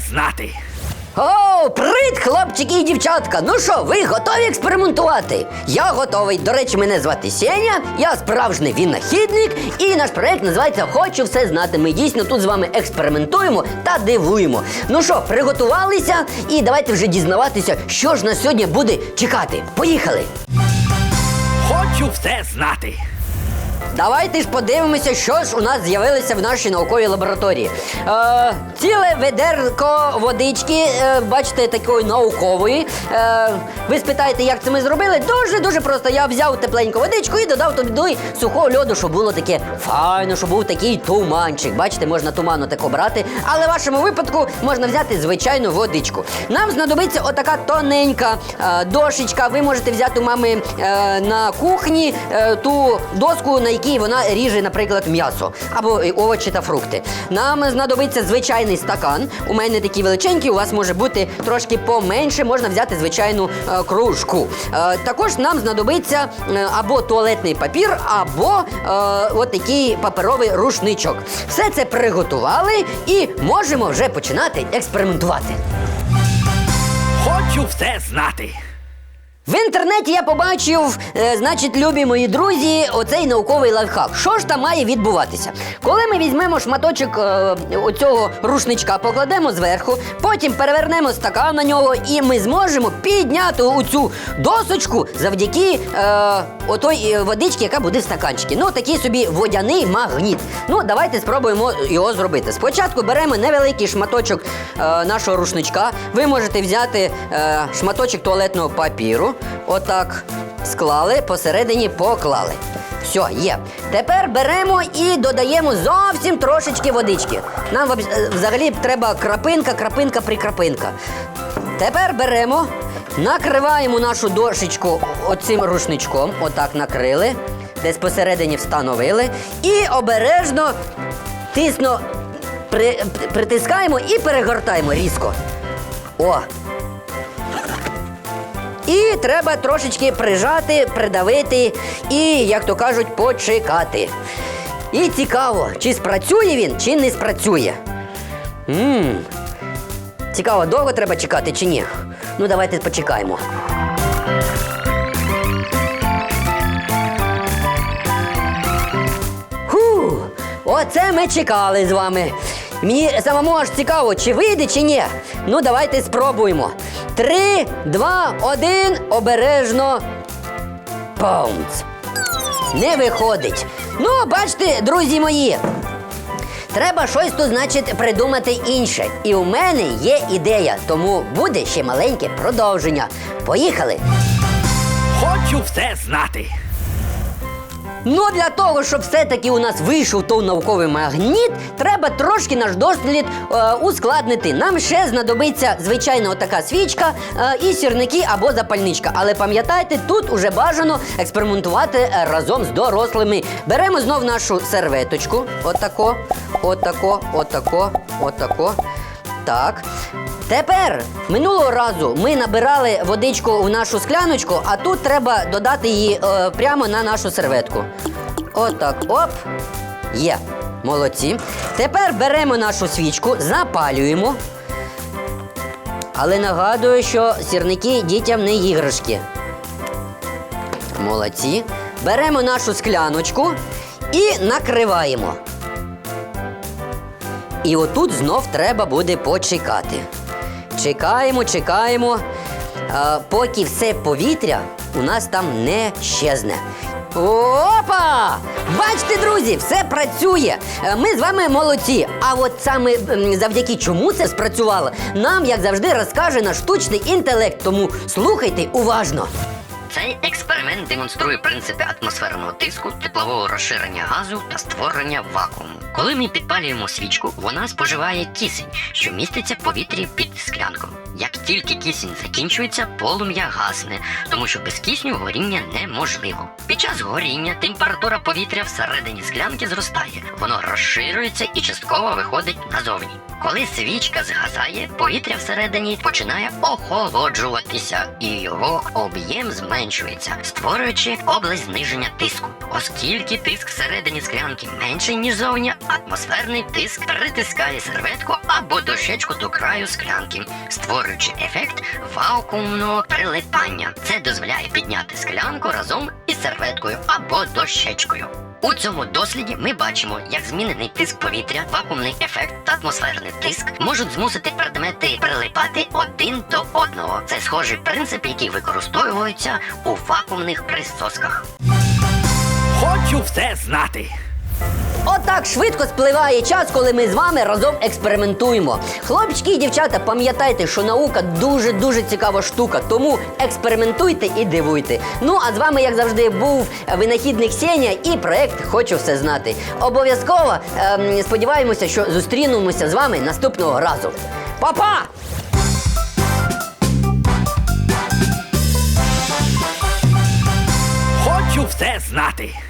знати. О, привіт, хлопчики і дівчатка! Ну що, ви готові експериментувати? Я готовий. До речі, мене звати Сеня, я справжній винахідник, і наш проект називається Хочу все знати. Ми дійсно тут з вами експериментуємо та дивуємо. Ну що, приготувалися? І давайте вже дізнаватися, що ж нас сьогодні буде чекати. Поїхали! Хочу все знати. Давайте ж подивимося, що ж у нас з'явилося в нашій науковій лабораторії. Е, ціле ведерко водички, е, бачите, такої наукової. Е, ви спитаєте, як це ми зробили? Дуже дуже просто. Я взяв тепленьку водичку і додав туди сухого льоду, щоб було таке файно, щоб був такий туманчик. Бачите, можна туману тако брати, але в вашому випадку можна взяти звичайну водичку. Нам знадобиться отака тоненька е, дошечка. Ви можете взяти у мами е, на кухні е, ту доску, на якій вона ріже, наприклад, м'ясо або овочі та фрукти. Нам знадобиться звичайний стакан. У мене такий величенький, у вас може бути трошки поменше, можна взяти звичайну е, кружку. Е, також нам знадобиться е, або туалетний папір, або е, от такий паперовий рушничок. Все це приготували і можемо вже починати експериментувати. Хочу все знати. В інтернеті я побачив, е, значить, любі мої друзі, оцей науковий лайфхак. Що ж там має відбуватися? Коли ми візьмемо шматочок е, оцього рушничка, покладемо зверху, потім перевернемо стакан на нього, і ми зможемо підняти оцю досочку завдяки е, отой е, водички, яка буде в стаканчикі. Ну, такий собі водяний магніт. Ну, давайте спробуємо його зробити. Спочатку беремо невеликий шматочок е, нашого рушничка. Ви можете взяти е, шматочок туалетного папіру. Отак склали, посередині поклали. Все, є. Тепер беремо і додаємо зовсім трошечки водички. Нам е, взагалі треба крапинка, крапинка, прикрапинка. Тепер беремо, накриваємо нашу дошечку оцим рушничком. Отак накрили, десь посередині встановили. І обережно тисно при, притискаємо і перегортаємо різко. О, і треба трошечки прижати, придавити і, як то кажуть, почекати. І цікаво, чи спрацює він, чи не спрацює. Мм. Цікаво, довго треба чекати чи ні? Ну, давайте почекаємо. Ху, оце ми чекали з вами. Мені самому аж цікаво, чи вийде, чи ні. Ну, давайте спробуємо. Три, два, один, обережно. Паунц. Не виходить. Ну, бачите, друзі мої. Треба щось тут, значить, придумати інше. І у мене є ідея, тому буде ще маленьке продовження. Поїхали! Хочу все знати. Ну, для того, щоб все-таки у нас вийшов той науковий магніт, треба трошки наш дослід е, ускладнити. Нам ще знадобиться звичайно така свічка е, і сірники або запальничка. Але пам'ятайте, тут уже бажано експериментувати е, разом з дорослими. Беремо знов нашу серветочку. Отако, отако, отако, отако. Так. Тепер минулого разу ми набирали водичку в нашу скляночку, а тут треба додати її е, прямо на нашу серветку. Отак, оп. Є. Молодці. Тепер беремо нашу свічку, запалюємо. Але нагадую, що сірники дітям не іграшки. Молодці. Беремо нашу скляночку і накриваємо. І отут знов треба буде почекати. Чекаємо, чекаємо, а, поки все повітря у нас там не щезне. Опа! Бачите, друзі, все працює. Е, Ми з вами молодці. А от саме завдяки чому це спрацювало, нам, як завжди, розкаже наш штучний інтелект. Тому слухайте уважно. Цей експеримент демонструє принципи атмосферного тиску, теплового розширення газу та створення вакууму. Коли ми підпалюємо свічку, вона споживає кисень, що міститься в повітрі під склянкою. Як тільки кисень закінчується, полум'я гасне, тому що без кисню горіння неможливо. Під час горіння температура повітря всередині склянки зростає, воно розширюється і частково виходить назовні. Коли свічка згасає, повітря всередині починає охолоджуватися, і його об'єм зменшується, створюючи область зниження тиску. Оскільки тиск всередині склянки менший, ніж зовні, атмосферний тиск притискає серветку або дощечку до краю склянки, створюючи ефект вакуумного прилипання. Це дозволяє підняти склянку разом із серветкою або дощечкою. У цьому досліді ми бачимо, як змінений тиск повітря, вакуумний ефект та атмосферний тиск можуть змусити предмети прилипати один до одного. Це схожий принцип, який використовується у вакуумних присосках. Хочу все знати. Отак швидко спливає час, коли ми з вами разом експериментуємо. Хлопчики і дівчата, пам'ятайте, що наука дуже дуже цікава штука, тому експериментуйте і дивуйте. Ну а з вами, як завжди, був винахідник Сеня і проект Хочу все знати. Обов'язково ем, сподіваємося, що зустрінемося з вами наступного разу. Па-па! Хочу все знати.